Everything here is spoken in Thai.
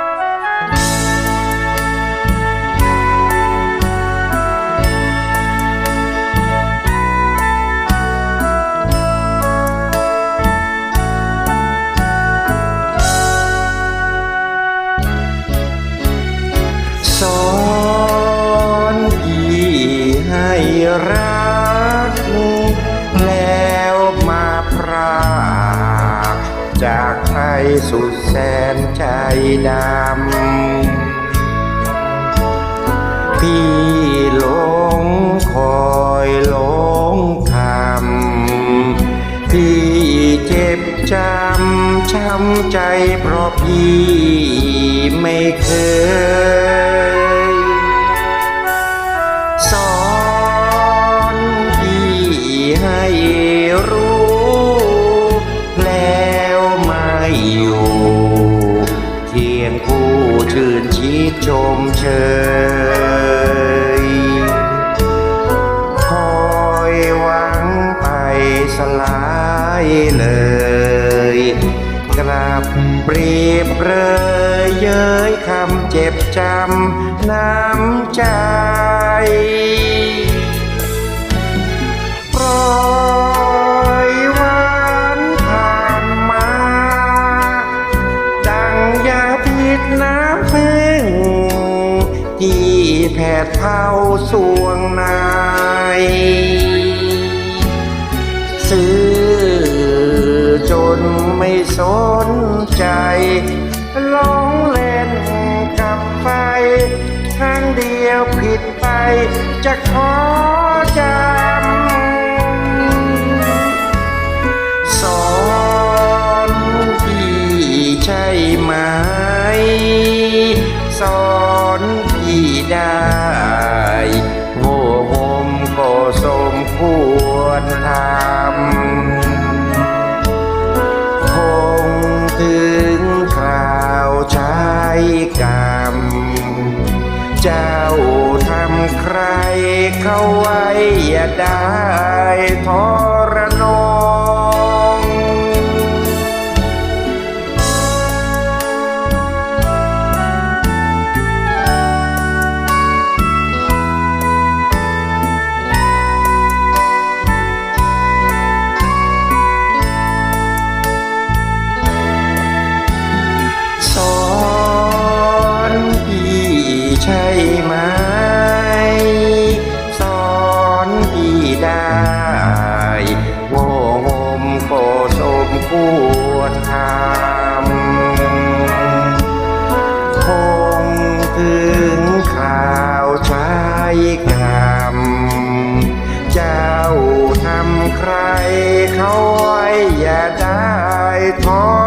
ส สุดแสนใจดำ พี่หลงคอยหลงทำพี่เจ็บจำช้ำใจเพราะพี่ไม่เคย ยงคู่ชื่นชีดชมเชยคอยหวังไปสลายเลย กลับเปรียบเรยเย้ยคำเจ็บจำน้ำใจ แผดเผาสวงในซื้อจนไม่สนใจลองเล่นกับไฟครั้งเดียวผิดไป จะขอจำสอนพี่ใช่ไหมสอน เจ้าทำใครเข้าไว้อย่าได้ทรนงส apart.